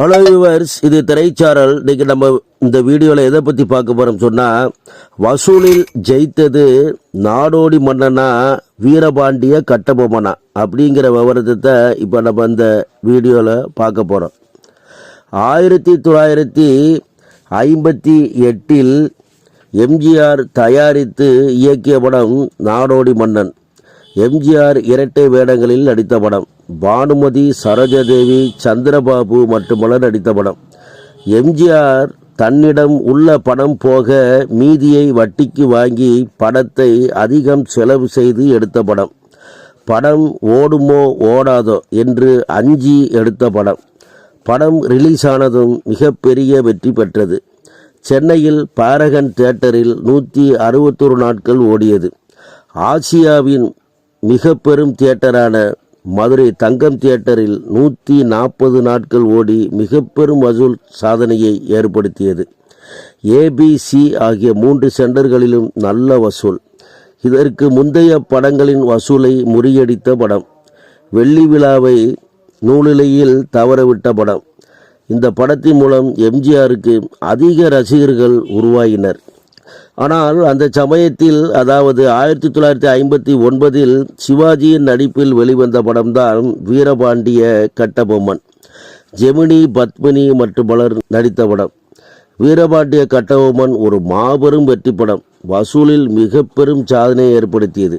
Hello viewers இது திரைச்சாரல். இன்றைக்கி நம்ம இந்த வீடியோவில் எதை பற்றி பார்க்க போகிறோம் சொன்னால் வசூலில் ஜெயித்தது நாடோடி மன்னனா வீரபாண்டிய கட்டபொம்மனா அப்படிங்கிற விவரத்தை இப்போ நம்ம இந்த வீடியோவில் பார்க்க போகிறோம் ஆயிரத்தி தொள்ளாயிரத்தி ஐம்பத்தி எட்டில் எம்ஜிஆர் தயாரித்து இயக்கிய படம் நாடோடி மன்னன். எம்ஜிஆர் இரட்டை வேடங்களில் நடித்த படம். பானுமதி சரோஜாதேவி சந்திரபாபு மற்றும் பலர் நடித்த படம். எம்ஜிஆர் தன்னிடம் உள்ள பணம் போக மீதியை வட்டிக்கு வாங்கி படத்தை அதிகம் செலவு செய்து எடுத்த படம். படம் ஓடுமோ ஓடாதோ என்று அஞ்சி எடுத்த படம். படம் ரிலீஸ் ஆனதும் மிகப்பெரிய வெற்றி பெற்றது. சென்னையில் பாரகன் தியேட்டரில் நூற்றி அறுபத்தொரு நாட்கள் ஓடியது. ஆசியாவின் மிக பெரும் தியேட்டரான மதுரை தங்கம் தியேட்டரில் நூற்றி நாற்பது நாட்கள் ஓடி மிக பெரும் வசூல் சாதனையை ஏற்படுத்தியது. ஏபிசி ஆகிய மூன்று சென்டர்களிலும் நல்ல வசூல். இதற்கு முந்தைய படங்களின் வசூலை முறியடித்த படம். வெள்ளி விழாவை நூலிலையில் தவறவிட்ட படம். இந்த படத்தின் மூலம் எம்ஜிஆருக்கு அதிக ரசிகர்கள் உருவாகினர் ஆனால் அந்த சமயத்தில் அதாவது ஆயிரத்தி தொள்ளாயிரத்தி ஐம்பத்தி ஒன்பதில் சிவாஜியின் நடிப்பில் வெளிவந்த படம்தான் வீரபாண்டிய கட்டபொம்மன். ஜெமினி பத்மினி மற்றும் பலர் நடித்த படம். வீரபாண்டிய கட்டபொம்மன் ஒரு மாபெரும் வெற்றி படம். வசூலில் மிக பெரும் சாதனையை ஏற்படுத்தியது.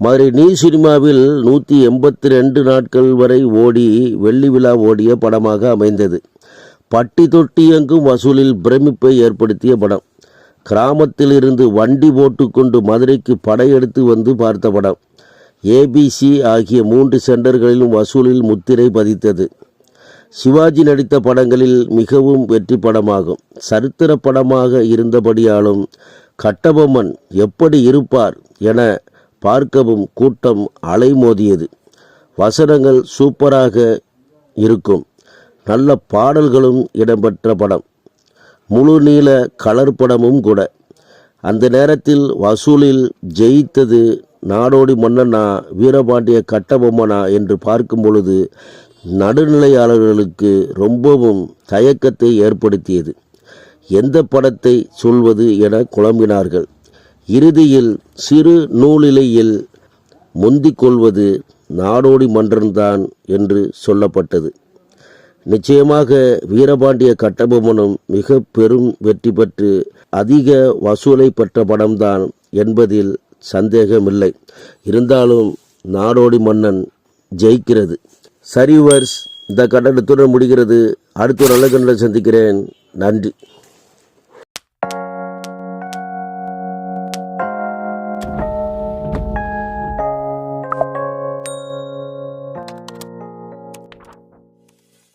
மதுரை நீ சினிமாவில் நூற்றி எண்பத்தி ரெண்டு நாட்கள் வரை ஓடி வெள்ளி விழா ஓடிய படமாக அமைந்தது. பட்டி தொட்டி எங்கும் வசூலில் பிரமிப்பை ஏற்படுத்திய படம். கிராமத்தில் இருந்து வண்டி போட்டுக்கொண்டு மதுரைக்கு படையெடுத்து வந்து பார்த்த படம். ஏபிசி ஆகிய மூன்று சென்டர்களிலும் வசூலில் முத்திரை பதித்தது. சிவாஜி நடித்த படங்களில் மிகவும் வெற்றி படமாகும். சரித்திர படமாக இருந்தபடியாலும் கட்டபொம்மன் எப்படி இருப்பார் என பார்க்கவும் கூட்டம் அலைமோதியது. வசனங்கள் சூப்பராக இருக்கும். நல்ல பாடல்களும் இடம்பெற்ற படம். முழு நீள கலர் படமும் கூட. அந்த நேரத்தில் வசூலில் ஜெயித்தது நாடோடி மன்னனா வீரபாண்டிய கட்டபொம்மனா என்று பார்க்கும் பொழுது நடுநிலையாளர்களுக்கு ரொம்பவும் தயக்கத்தை ஏற்படுத்தியது. எந்த படத்தை சொல்வது என குழம்பினார்கள். இறுதியில் சிறு நூலிலையில் முந்திக் கொள்வது நாடோடி மன்றம்தான் என்று சொல்லப்பட்டது. நிச்சயமாக வீரபாண்டிய கட்டபொம்மனும் மிக பெரும் வெற்றி பெற்று அதிக வசூலை பெற்ற படம்தான் என்பதில் சந்தேகமில்லை. இருந்தாலும் நாடோடி மன்னன் ஜெயிக்கிறது. சரிவர்ஸ் இந்த கட்டணத்துடன் முடிகிறது. அடுத்த ஒரு நல்ல கண்டனை சந்திக்கிறேன். நன்றி.